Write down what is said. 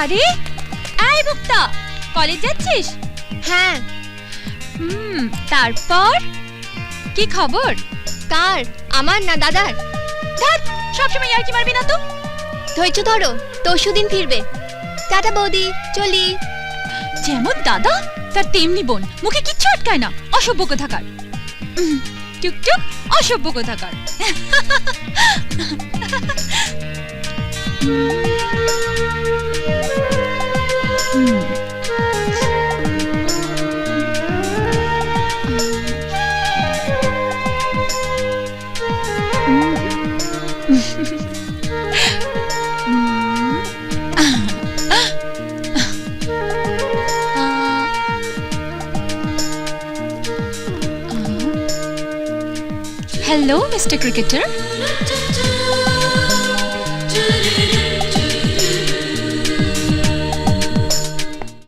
আরে এই মুক্তা কলেজ যাচ্ছিস? হ্যাঁ। হুম তারপর? কি খবর? কার? আমার না দাদার? ধ্যাৎ সবসময় ইয়ার্কি মারবি না তো। ধৈর্য ধরো তরশুদিন ফিরবে। টাটা বৌদি চলি। যেমন দাদা তার তেমনি বোন। মুখে কিচ্ছু আটকায় না। অসভ্য কোথাকার। টুকটুক অসভ্য কোথাকার। Hello, Mr. Cricketer.